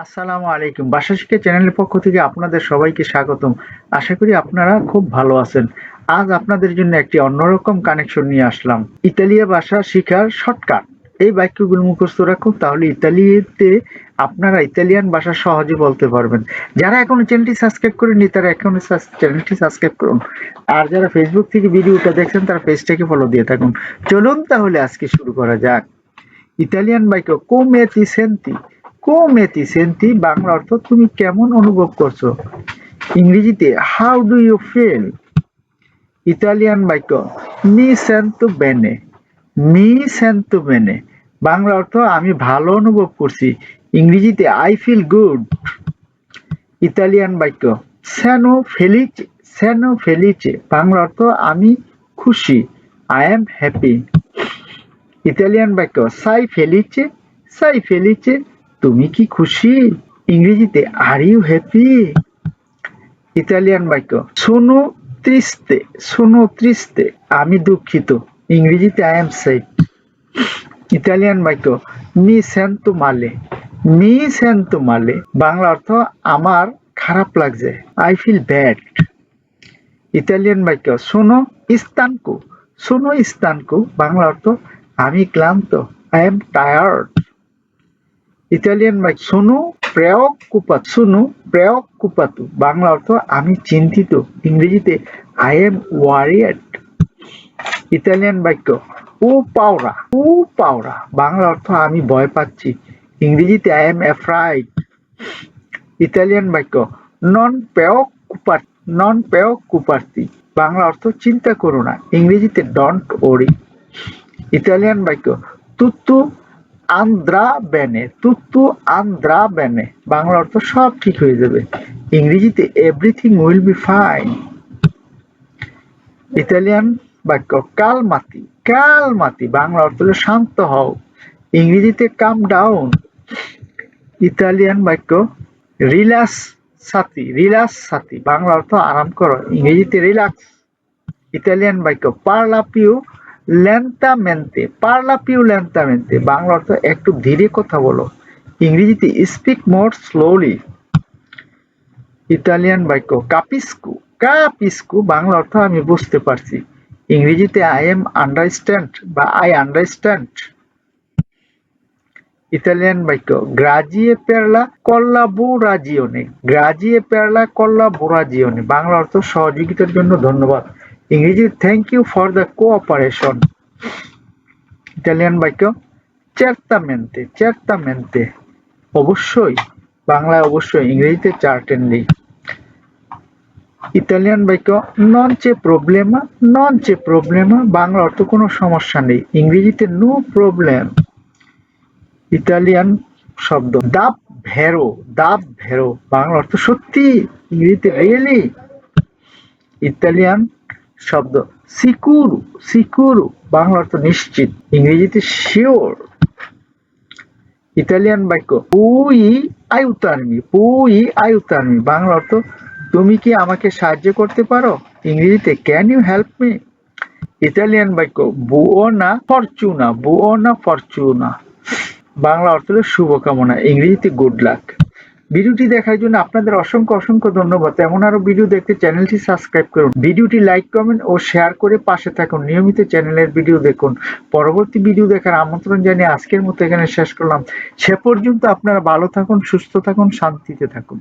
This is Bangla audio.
আসসালামু আলাইকুম। বাসা শিক্ষা চ্যানেলের পক্ষ থেকে আপনাদের সবাইকে স্বাগতম। আশা করি আপনারা খুব ভালো আছেন। আজ আপনাদের জন্য একটি অন্যরকম কানেকশন নিয়ে আসলাম। ইতালিয়া ভাষা শিখার শর্টকাট এই বাক্যগুলো মুখস্থ রাখুন, তাহলে ইতালিতে আপনারা ইতালিয়ান ভাষা সহজে বলতে পারবেন। যারা এখনও চ্যানেলটি সাবস্ক্রাইব করেননি, তারা এখনও চ্যানেলটি সাবস্ক্রাইব করুন। আর যারা ফেসবুক থেকে ভিডিওটা দেখছেন, তারা পেজটাকে ফলো দিয়ে থাকুন। চলুন তাহলে আজকে শুরু করা যাক। ইতালিয়ান বাক্য কোমেতি সেন্তি কোমেতি সেন্তি, বাংলা অর্থ তুমি কেমন অনুভব করছ? ইংরেজিতে how do you feel Italian বাক্য, মি সেন্তো বেনে। মি সেন্তো বেনে। বাংলা অর্থ, আমি ভালো অনুভব করছি। ইংরেজিতে আই ফিল গুড ইতালিয়ান বাক্য সেনো ফেলিচে সেনো ফেলিচে। বাংলা অর্থ, আমি খুশি আই এম হ্যাপি ইতালিয়ান বাক্য, সাই ফেলিচে সাই ফেলিচে তুমি কি খুশি? ইংরেজিতে আর ইউ হ্যাপি ইতালিয়ান বাক্য সোনো ত্রিস্তে সোনো ত্রিস্তে আমি দুঃখিত। ইংরেজিতে আই এম সেট ইতালিয়ান বাক্য মি সেন্তো মালে মি সেন্তো মালে বাংলা অর্থ, আমার খারাপ লাগছে আই ফিল ব্যাড ইতালিয়ান বাক্য শোনো ইস্তানকু শোনো ইস্তানকু বাংলা অর্থ, আমি ক্লান্ত আই এম টায়ার্ড ইতালিয়ান বাক্য শোনো, প্রেয়ক কুপাত, শোনো, প্রেয়ক কুপাতু। বাংলা অর্থ, আমি চিন্তিত। ইংরেজিতে আই এম ওয়ারিয়েড ইতালিয়ান বাক্য, ও পাওরা ও পাওরা। বাংলা অর্থ, আমি ভয় পাচ্ছি। ইংরেজিতে আই এম অ্যাফ্রাইড ইতালিয়ান বাক্য নন পেয়ক কুপার নন পেয়ক কুপার্তি বাংলা অর্থ, চিন্তা করো না। ইংরেজিতে ডন্ট ওরি ইতালিয়ান বাক্য তুত্তু আন্দ্রা বেনে তুত্তু আন্দ্রা বেনে বাংলা অর্থ সব ঠিক হয়ে যাবে। ইংরেজিতে everything will be fine Italian বাক্য, কালমাতি কালমাতি, বাংলা অর্থ হলো শান্ত হও। ইংরেজিতে কাম ডাউন ইতালিয়ান বাক্য, রিল্যাক্স সাথী রিল্যাক্স সাথী, বাংলা অর্থ আরাম করো। ইংরেজিতে রিল্যাক্স ইতালিয়ান বাক্য পার্লাপিও লেন্তামেন্তে পার্লাপিও লেন্তামেন্তে বাংলা অর্থ একটু ধীরে কথা বলো। ইংরেজিতে স্পিক মোর স্লোলি ইতালিয়ান বাক্য, কাপিস্কু কাপিস্কু, বাংলা অর্থ আমি বুঝতে পারছি। ইংরেজিতে আই এম আন্ডারস্ট্যান্ড বা আই আন্ডারস্ট্যান্ড ইতালিয়ান বাক্য, গ্রাজিয়ে পেরলা কল্লা বুরাজিওনে গ্রাজিয়ে পেরলা কল্লা বুরাজিওনে বাংলা অর্থ সহযোগিতার জন্য ধন্যবাদ। ইংরেজি thank you for the cooperation Italian বাক্য চেরতামেন্তে চেরতামেন্তে অবশ্যই, বাংলায় অবশ্যই, ইংরেজিতে চার্টেনলি ইতালিয়ান বাক্য নন চে প্রবলেমা নন চে প্রবলেমা বাংলা অর্থ কোনো সমস্যা নেই, ইংরেজিতে নো প্রবলেম ইতালিয়ান শব্দ, দাব ভেরো দাব ভেরো, বাংলা অর্থ সত্যি, ইংরেজিতে রিয়েলি ইতালিয়ান শব্দ। সিকুরু সিকুরু, বাংলা অর্থ নিশ্চিত, ইংরেজিতে শিওর। ইতালিয়ান বাক্য, পুই আয়ুতার্মি পুই আয়ুতার্মি বাংলা অর্থ, তুমি কি আমাকে সাহায্য করতে পারো? ইংরেজিতে can you help me Italian বাক্য বুওনা ফরচুনা বুওনা ফরচুনা বাংলা অর্থ হলো শুভকামনা, ইংরেজিতে গুড লাক ভিডিওটি দেখার জন্য আপনাদের অসংখ্য অসংখ্য ধন্যবাদ। এমন আরও ভিডিও দেখতে চ্যানেলটি সাবস্ক্রাইব করুন। ভিডিওটি লাইক, কমেন্ট ও শেয়ার করে পাশে থাকুন। নিয়মিত চ্যানেলের ভিডিও দেখুন। পরবর্তী ভিডিও দেখার আমন্ত্রণ জানিয়ে আজকের মতো এখানে শেষ করলাম। সে পর্যন্ত আপনারা ভালো থাকুন, সুস্থ থাকুন, শান্তিতে থাকুন।